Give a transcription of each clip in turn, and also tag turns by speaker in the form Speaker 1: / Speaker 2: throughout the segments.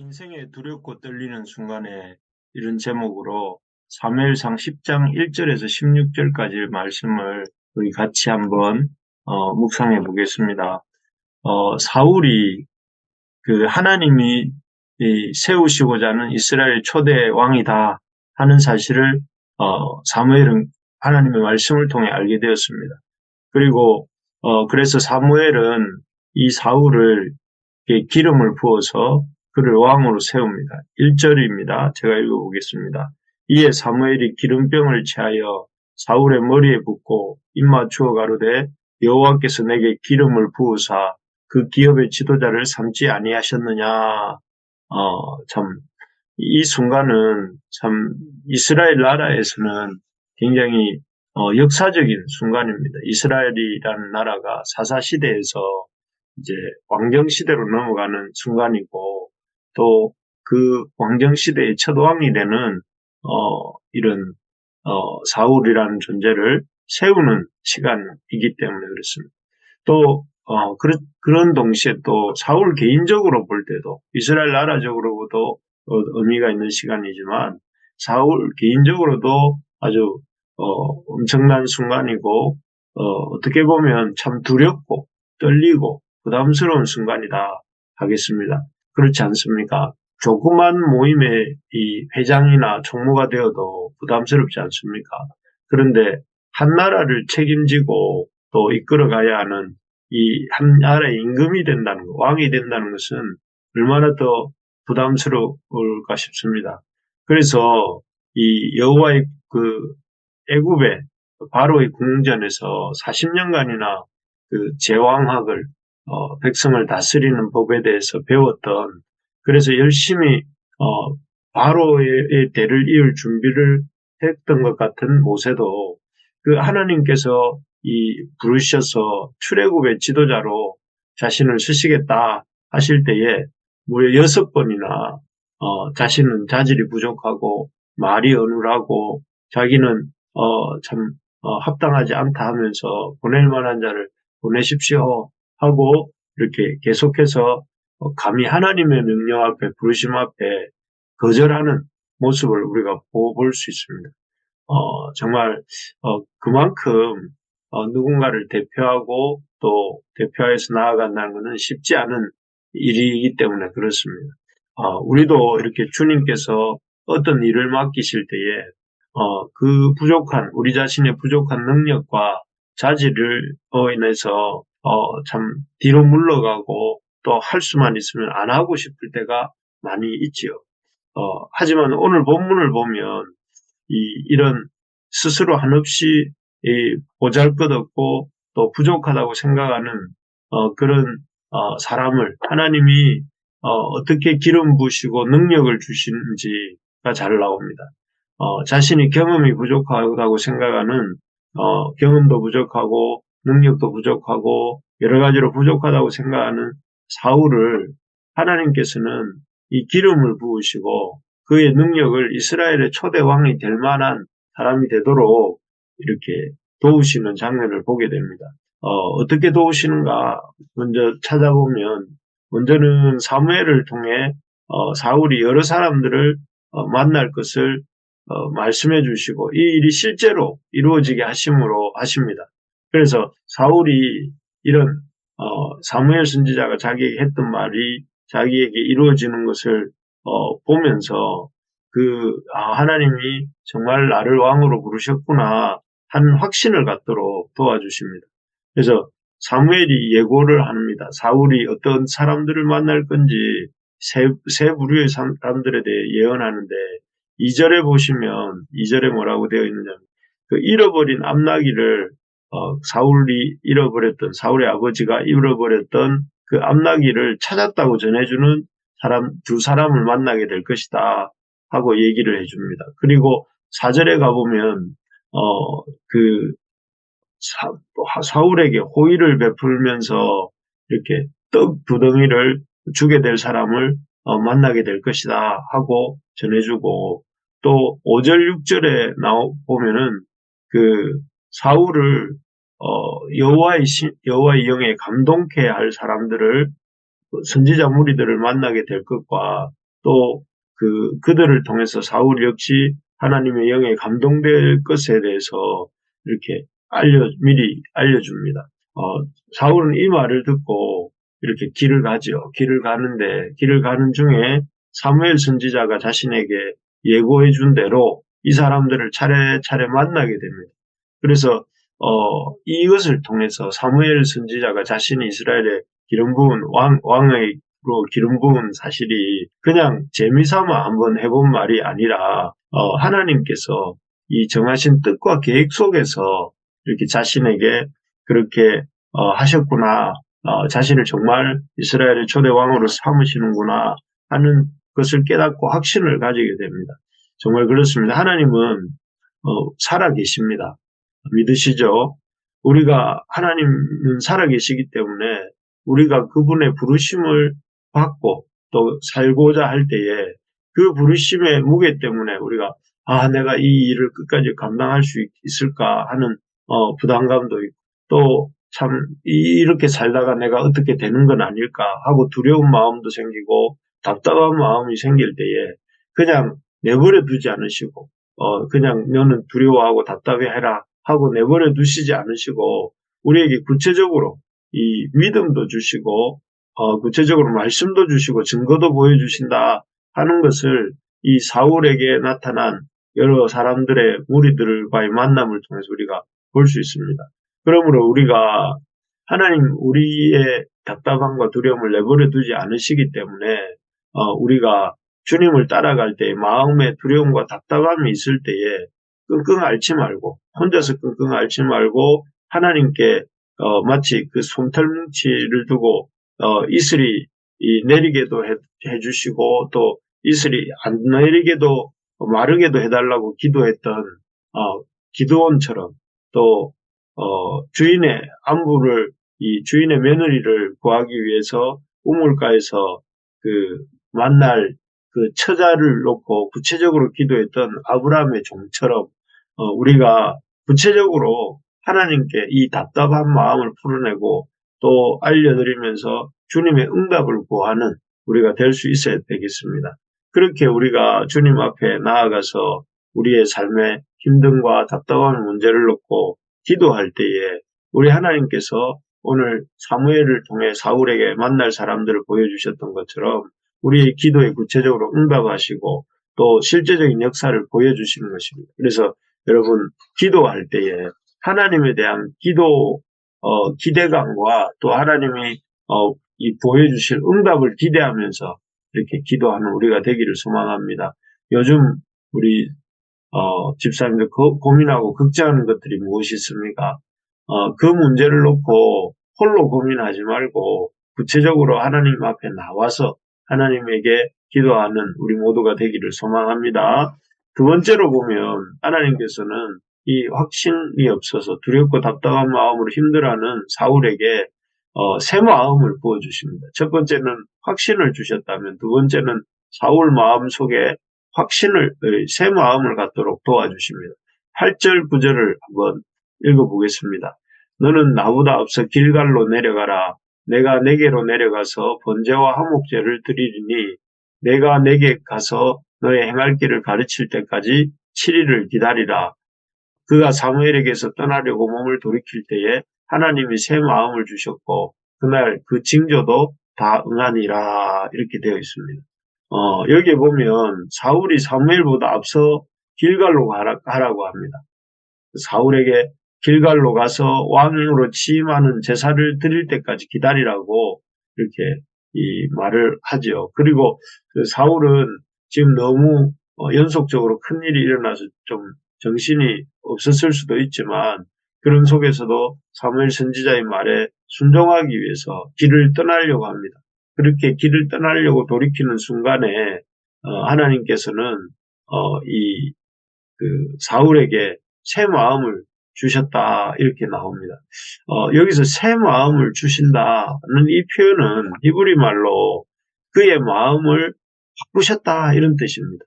Speaker 1: 인생에 두렵고 떨리는 순간에 이런 제목으로 사무엘상 10장 1절에서 16절까지 말씀을 우리 같이 한번 어, 묵상해 보겠습니다. 어, 사울이 그 하나님이 세우시고자 하는 이스라엘 초대 왕이다 하는 사실을 어, 사무엘은 하나님의 말씀을 통해 알게 되었습니다. 그리고 어, 그래서 사무엘은 이 사울을 기름을 부어서 그를 왕으로 세웁니다. 1절입니다. 제가 읽어보겠습니다. 이에 사무엘이 기름병을 취하여 사울의 머리에 붓고 입맞추어 가로되 여호와께서 내게 기름을 부으사 그 기업의 지도자를 삼지 아니하셨느냐. 어, 참, 이 순간은 참 이스라엘 나라에서는 굉장히 어, 역사적인 순간입니다. 이스라엘이라는 나라가 사사시대에서 이제 왕정시대로 넘어가는 순간이고 또 그 왕정 시대의 첫 왕이 되는 어, 이런 어, 사울이라는 존재를 세우는 시간이기 때문에 그렇습니다. 또 어, 그런, 그런 동시에 또 사울 개인적으로 볼 때도 이스라엘 나라적으로도 어, 의미가 있는 시간이지만 사울 개인적으로도 아주 어, 엄청난 순간이고 어, 어떻게 보면 참 두렵고 떨리고 부담스러운 순간이다 하겠습니다. 그렇지 않습니까? 조그만 모임의 이 회장이나 총무가 되어도 부담스럽지 않습니까? 그런데 한 나라를 책임지고 또 이끌어가야 하는 이 한 나라의 임금이 된다는 것, 왕이 된다는 것은 얼마나 더 부담스러울까 싶습니다. 그래서 이 여호와의 그 애굽의 바로의 궁전에서 40년간이나 그 제왕학을 어, 백성을 다스리는 법에 대해서 배웠던 그래서 열심히 어, 바로의 대를 이을 준비를 했던 것 같은 모세도 그 하나님께서 이 부르셔서 출애굽의 지도자로 자신을 쓰시겠다 하실 때에 무려 여섯 번이나 어, 자신은 자질이 부족하고 말이 어눌하고 자기는 어, 참 어, 합당하지 않다 하면서 보낼 만한 자를 보내십시오 하고 이렇게 계속해서 어, 감히 하나님의 명령 앞에 부르심 앞에 거절하는 모습을 우리가 볼 수 있습니다. 어, 정말 어, 그만큼 어, 누군가를 대표하고 또 대표해서 나아간다는 것은 쉽지 않은 일이기 때문에 그렇습니다. 어, 우리도 이렇게 주님께서 어떤 일을 맡기실 때에 어, 그 부족한 우리 자신의 부족한 능력과 자질을 인해서 어, 참 뒤로 물러가고 또 할 수만 있으면 안 하고 싶을 때가 많이 있지요. 어, 하지만 오늘 본문을 보면 이, 이런 스스로 한없이 이 보잘것없고 또 부족하다고 생각하는 어, 그런 어, 사람을 하나님이 어, 떻게 기름 부시고 능력을 주시는지가 잘 나옵니다. 어, 자신이 경험이 부족하다고 생각하는 어, 경험도 부족하고 능력도 부족하고 여러 가지로 부족하다고 생각하는 사울을 하나님께서는 이 기름을 부으시고 그의 능력을 이스라엘의 초대 왕이 될 만한 사람이 되도록 이렇게 도우시는 장면을 보게 됩니다. 어, 떻게 도우시는가 먼저 찾아보면 먼저는 사무엘을 통해 어, 사울이 여러 사람들을 어, 만날 것을 어, 말씀해 주시고 이 일이 실제로 이루어지게 하심으로 하십니다. 그래서 사울이 이런 어, 사무엘 선지자가 자기에게 했던 말이 자기에게 이루어지는 것을 어, 보면서 그 아, 하나님이 정말 나를 왕으로 부르셨구나 하는 확신을 갖도록 도와주십니다. 그래서 사무엘이 예고를 합니다. 사울이 어떤 사람들을 만날 건지 세, 세 부류의 사람들에 대해 예언하는데 2절에 보시면 2절에 뭐라고 되어 있느냐 그 잃어버린 암나기를 어, 사울이 잃어버렸던 사울의 아버지가 잃어버렸던 그 암나기를 찾았다고 전해주는 사람 두 사람을 만나게 될 것이다 하고 얘기를 해줍니다. 그리고 사절에 가보면 어, 그 사, 울에게 호의를 베풀면서 이렇게 떡 두덩이를 주게 될 사람을 어, 만나게 될 것이다 하고 전해주고 또 5절 6절에 나오 보면은 그 사울을 어, 여호와의 여호와의 영에 감동케 할 사람들을 선지자 무리들을 만나게 될 것과 또 그, 그들을 통해서 사울 역시 하나님의 영에 감동될 것에 대해서 이렇게 알려, 미리 알려줍니다. 어, 사울은 이 말을 듣고 이렇게 길을 가죠. 길을 가는데, 길을 가는 중에 사무엘 선지자가 자신에게 예고해 준 대로 이 사람들을 차례차례 만나게 됩니다. 그래서 어, 이것을 통해서 사무엘 선지자가 자신이 이스라엘의 기름 부은 왕, 왕의로 기름 부은 사실이 그냥 재미삼아 한번 해본 말이 아니라 어, 하나님께서 이 정하신 뜻과 계획 속에서 이렇게 자신에게 그렇게 어, 하셨구나. 어, 자신을 정말 이스라엘의 초대 왕으로 삼으시는구나 하는 것을 깨닫고 확신을 가지게 됩니다. 정말 그렇습니다. 하나님은 어, 살아 계십니다. 믿으시죠? 우리가 하나님은 살아 계시기 때문에 우리가 그분의 부르심을 받고 또 살고자 할 때에 그 부르심의 무게 때문에 우리가 아 내가 이 일을 끝까지 감당할 수 있을까 하는 어, 부담감도 있고 또 참 이렇게 살다가 내가 어떻게 되는 건 아닐까 하고 두려운 마음도 생기고 답답한 마음이 생길 때에 그냥 내버려 두지 않으시고 어, 그냥 너는 두려워하고 답답해해라 하고 내버려 두시지 않으시고 우리에게 구체적으로 이 믿음도 주시고 어, 구체적으로 말씀도 주시고 증거도 보여주신다 하는 것을 이 사울에게 나타난 여러 사람들의 무리들과의 만남을 통해서 우리가 볼 수 있습니다. 그러므로 우리가 하나님 우리의 답답함과 두려움을 내버려 두지 않으시기 때문에 어, 우리가 주님을 따라갈 때 마음의 두려움과 답답함이 있을 때에 끙끙 앓지 말고 혼자서 끙끙 앓지 말고 하나님께 어, 마치 그 솜털뭉치를 두고 어, 이슬이 내리게도 해, 해주시고 또 이슬이 안 내리게도 마르게도 해달라고 기도했던 어, 기도원처럼 또 어, 주인의 안부를 이 주인의 며느리를 구하기 위해서 우물가에서 그 만날 그 처자를 놓고 구체적으로 기도했던 아브라함의 종처럼 어, 우리가 구체적으로 하나님께 이 답답한 마음을 풀어내고 또 알려드리면서 주님의 응답을 구하는 우리가 될 수 있어야 되겠습니다. 그렇게 우리가 주님 앞에 나아가서 우리의 삶의 힘듦과 답답한 문제를 놓고 기도할 때에 우리 하나님께서 오늘 사무엘을 통해 사울에게 만날 사람들을 보여주셨던 것처럼 우리의 기도에 구체적으로 응답하시고 또 실제적인 역사를 보여주시는 것입니다. 그래서 여러분 기도할 때에 하나님에 대한 기도 어, 기대감과 또 하나님이 어, 이 보여주실 응답을 기대하면서 이렇게 기도하는 우리가 되기를 소망합니다. 요즘 우리 어, 집사님들 고, 민하고 걱정하는 것들이 무엇이 있습니까? 어, 그 문제를 놓고 홀로 고민하지 말고 구체적으로 하나님 앞에 나와서 하나님에게 기도하는 우리 모두가 되기를 소망합니다. 두 번째로 보면 하나님께서는 이 확신이 없어서 두렵고 답답한 마음으로 힘들어하는 사울에게 어, 새 마음을 부어주십니다. 첫 번째는 확신을 주셨다면 두 번째는 사울 마음 속에 확신을 새 마음을 갖도록 도와주십니다. 8절 9절을 한번 읽어보겠습니다. 너는 나보다 앞서 길갈로 내려가라. 내가 내게로 내려가서 번제와 화목제를 드리리니 내가 내게 가서 너의 행할 길을 가르칠 때까지 7일을 기다리라. 그가 사무엘에게서 떠나려고 몸을 돌이킬 때에 하나님이 새 마음을 주셨고 그날 그 징조도 다 응하니라 이렇게 되어 있습니다. 어, 여기에 보면 사울이 사무엘보다 앞서 길갈로 가라, 가라고 합니다. 사울에게 길갈로 가서 왕으로 취임하는 제사를 드릴 때까지 기다리라고 이렇게 이 말을 하죠. 그리고 그 사울은 지금 너무 어, 연속적으로 큰 일이 일어나서 좀 정신이 없었을 수도 있지만 그런 속에서도 사무엘 선지자의 말에 순종하기 위해서 길을 떠나려고 합니다. 그렇게 길을 떠나려고 돌이키는 순간에 어, 하나님께서는 어, 이 그 사울에게 새 마음을 주셨다 이렇게 나옵니다. 어, 여기서 새 마음을 주신다는 이 표현은 히브리 말로 그의 마음을 바꾸셨다 이런 뜻입니다.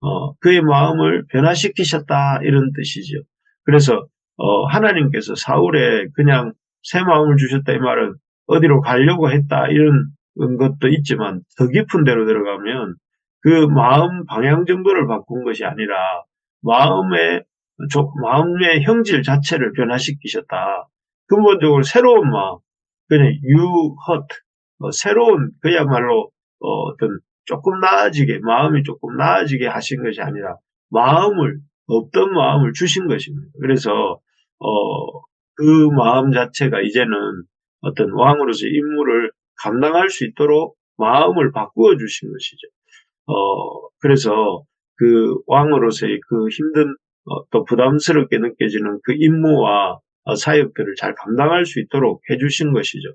Speaker 1: 어, 그의 마음을 변화시키셨다 이런 뜻이죠. 그래서 어, 하나님께서 사울에 그냥 새 마음을 주셨다 이 말은 어디로 가려고 했다 이런 것도 있지만 더 깊은 데로 들어가면 그 마음 방향 정도를 바꾼 것이 아니라 마음의 마음의 형질 자체를 변화시키셨다. 근본적으로 새로운 마음, 그냥 유헛, 어, 새로운 그야말로 어, 떤 조금 나아지게 마음이 조금 나아지게 하신 것이 아니라 마음을 없던 마음을 주신 것입니다. 그래서 어, 그 마음 자체가 이제는 어떤 왕으로서 임무를 감당할 수 있도록 마음을 바꾸어 주신 것이죠. 어, 그래서 그 왕으로서의 그 힘든 어, 또 부담스럽게 느껴지는 그 임무와 어, 사역들을 잘 감당할 수 있도록 해주신 것이죠.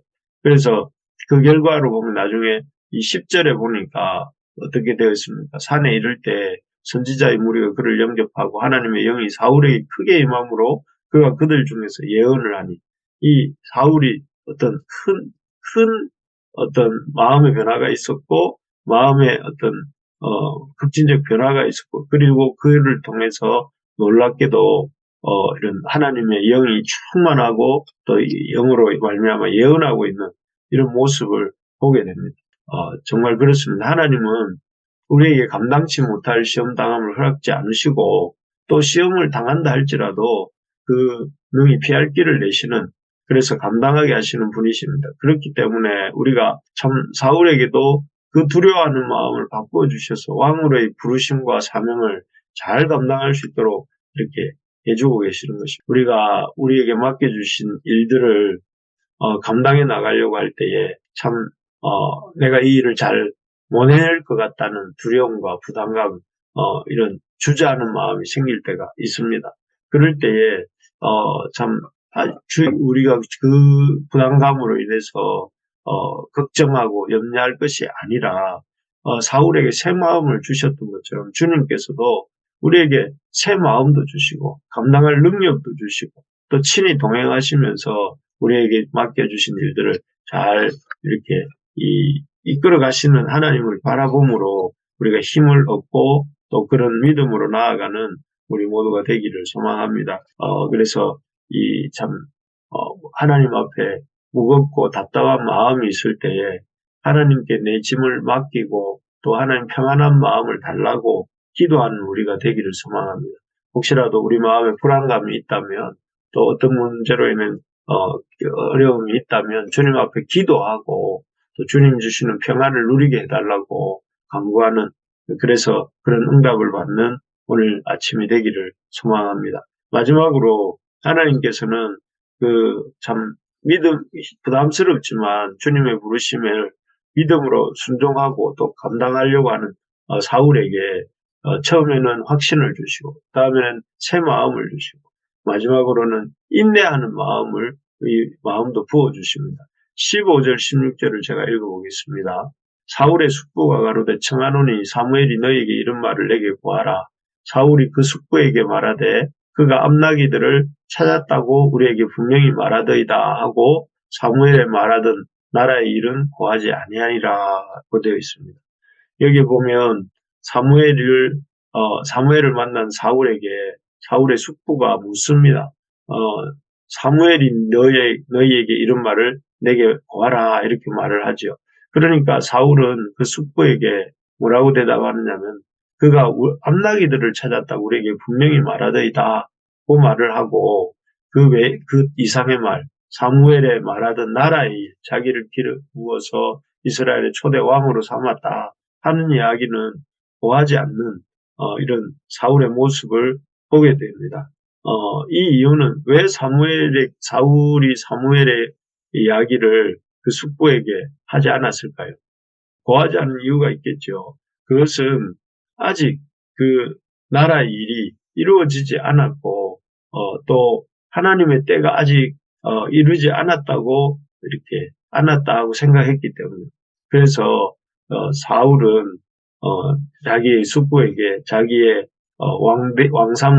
Speaker 1: 그래서 그 결과로 보면 나중에 이 10절에 보니까 어떻게 되었습니까? 산에 이를 때 선지자의 무리가 그를 영접하고 하나님의 영이 사울에게 크게 임함으로 그가 그들 중에서 예언을 하니 이 사울이 어떤 큰, 큰 어떤 마음의 변화가 있었고 마음의 어떤 어, 급진적 변화가 있었고 그리고 그를 통해서 놀랍게도 어, 이런 하나님의 영이 충만하고 또 영으로 말미암아 예언하고 있는 이런 모습을 보게 됩니다. 어, 정말 그렇습니다. 하나님은 우리에게 감당치 못할 시험 당함을 허락지 않으시고 또 시험을 당한다 할지라도 그 능히 피할 길을 내시는 그래서 감당하게 하시는 분이십니다. 그렇기 때문에 우리가 참 사울에게도 그 두려워하는 마음을 바꾸어 주셔서 왕으로의 부르심과 사명을 잘 감당할 수 있도록 이렇게 해주고 계시는 것입니다. 우리가 우리에게 맡겨주신 일들을 어, 감당해 나가려고 할 때에 참 어, 내가 이 일을 잘 못 해낼 것 같다는 두려움과 부담감 어, 이런 주저하는 마음이 생길 때가 있습니다. 그럴 때에 어, 참 아, 우리가 그 부담감으로 인해서 어, 걱정하고 염려할 것이 아니라 어, 사울에게 새 마음을 주셨던 것처럼 주님께서도 우리에게 새 마음도 주시고 감당할 능력도 주시고 또 친히 동행하시면서 우리에게 맡겨주신 일들을 잘 이렇게 이, 이끌어 가시는 하나님을 바라봄으로 우리가 힘을 얻고 또 그런 믿음으로 나아가는 우리 모두가 되기를 소망합니다. 어, 그래서 이 참, 어, 하나님 앞에 무겁고 답답한 마음이 있을 때에 하나님께 내 짐을 맡기고 또 하나님 평안한 마음을 달라고 기도하는 우리가 되기를 소망합니다. 혹시라도 우리 마음에 불안감이 있다면 또 어떤 문제로 인한 어, 어려움이 있다면 주님 앞에 기도하고 또 주님 주시는 평안을 누리게 해달라고 강구하는 그래서 그런 응답을 받는 오늘 아침이 되기를 소망합니다. 마지막으로 하나님께서는 그 참 믿음 부담스럽지만 주님의 부르심을 믿음으로 순종하고 또 감당하려고 하는 어, 사울에게 어, 처음에는 확신을 주시고 다음에는 새 마음을 주시고 마지막으로는 인내하는 마음을 이 마음도 부어 주십니다. 15절 16절을 제가 읽어보겠습니다. 사울의 숙부가 가로되 청하노니 사무엘이 너에게 이런 말을 내게 구하라. 사울이 그 숙부에게 말하되 그가 암나기들을 찾았다고 우리에게 분명히 말하더이다 하고 사무엘에 말하던 나라의 일은 고하지 아니하니라고 되어 있습니다. 여기 보면 사무엘을 어, 사무엘을 만난 사울에게 사울의 숙부가 묻습니다. 어, 사무엘이 너희, 너희에게 이런 말을 내게 고하라 이렇게 말을 하죠. 그러니까 사울은 그 숙부에게 뭐라고 대답하느냐면 그가 암나기들을 찾았다고 우리에게 분명히 말하더이다. 그 말을 하고 그 외, 그 이상의 말, 사무엘에 말하던 나라의 자기를 길어 부어서 이스라엘의 초대 왕으로 삼았다 하는 이야기는 보하지 않는 어, 이런 사울의 모습을 보게 됩니다. 어, 이 이유는 왜 사무엘의 사울이 사무엘의 이야기를 그 숙부에게 하지 않았을까요? 고하지 않은 이유가 있겠죠. 그것은 아직 그 나라 일이 이루어지지 않았고 어, 또 하나님의 때가 아직 어, 이루지 않았다고 이렇게 않았다고 생각했기 때문에 그래서 어, 사울은 어, 자기의 숙부에게 자기의 어, 왕대, 왕삼,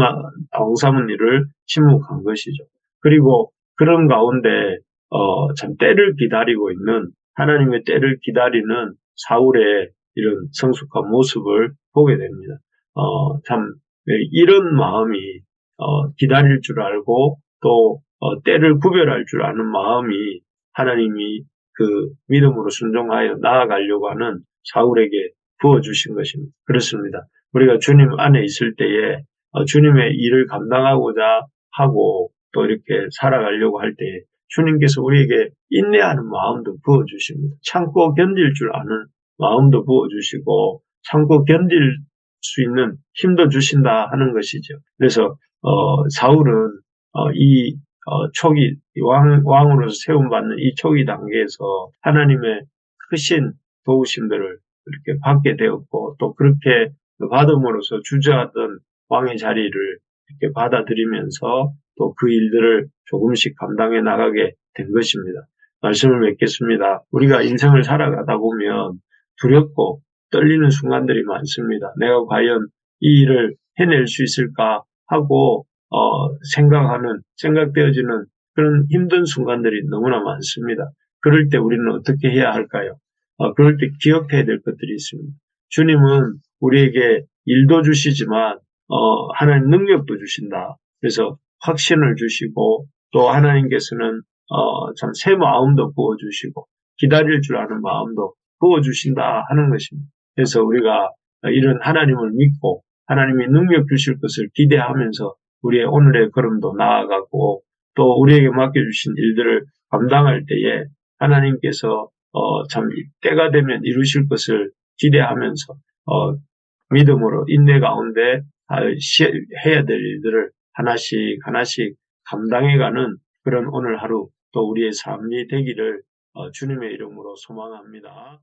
Speaker 1: 왕삼은 일을 침묵한 것이죠. 그리고 그런 가운데 어, 참 때를 기다리고 있는 하나님의 때를 기다리는 사울의 이런 성숙한 모습을 보게 됩니다. 어, 참 이런 마음이 어, 기다릴 줄 알고 또 어, 때를 구별할 줄 아는 마음이 하나님이 그 믿음으로 순종하여 나아가려고 하는 사울에게 부어주신 것입니다. 그렇습니다. 우리가 주님 안에 있을 때에 어, 주님의 일을 감당하고자 하고 또 이렇게 살아가려고 할 때에 주님께서 우리에게 인내하는 마음도 부어주십니다. 참고 견딜 줄 아는 마음도 부어주시고 참고 견딜 수 있는 힘도 주신다 하는 것이죠. 그래서 어, 사울은 어, 이 어, 초기 왕, 왕으로서 세움받는 이 초기 단계에서 하나님의 크신 도우심들을 이렇게 받게 되었고 또 그렇게 받음으로써 주저하던 왕의 자리를 이렇게 받아들이면서 또 그 일들을 조금씩 감당해 나가게 된 것입니다. 말씀을 맺겠습니다. 우리가 인생을 살아가다 보면 두렵고 떨리는 순간들이 많습니다. 내가 과연 이 일을 해낼 수 있을까 하고 어, 생각하는 생각되어지는 그런 힘든 순간들이 너무나 많습니다. 그럴 때 우리는 어떻게 해야 할까요? 어, 그럴 때 기억해야 될 것들이 있습니다. 주님은 우리에게 일도 주시지만 어, 하나님 능력도 주신다. 그래서 확신을 주시고 또 하나님께서는 어, 참 새 마음도 부어주시고 기다릴 줄 아는 마음도 부어주신다 하는 것입니다. 그래서 우리가 이런 하나님을 믿고 하나님이 능력 주실 것을 기대하면서 우리의 오늘의 걸음도 나아가고 또 우리에게 맡겨주신 일들을 감당할 때에 하나님께서 어, 참 때가 되면 이루실 것을 기대하면서 어, 믿음으로 인내 가운데 해야 될 일들을 하나씩 하나씩 감당해가는 그런 오늘 하루 또 우리의 삶이 되기를 어, 주님의 이름으로 소망합니다.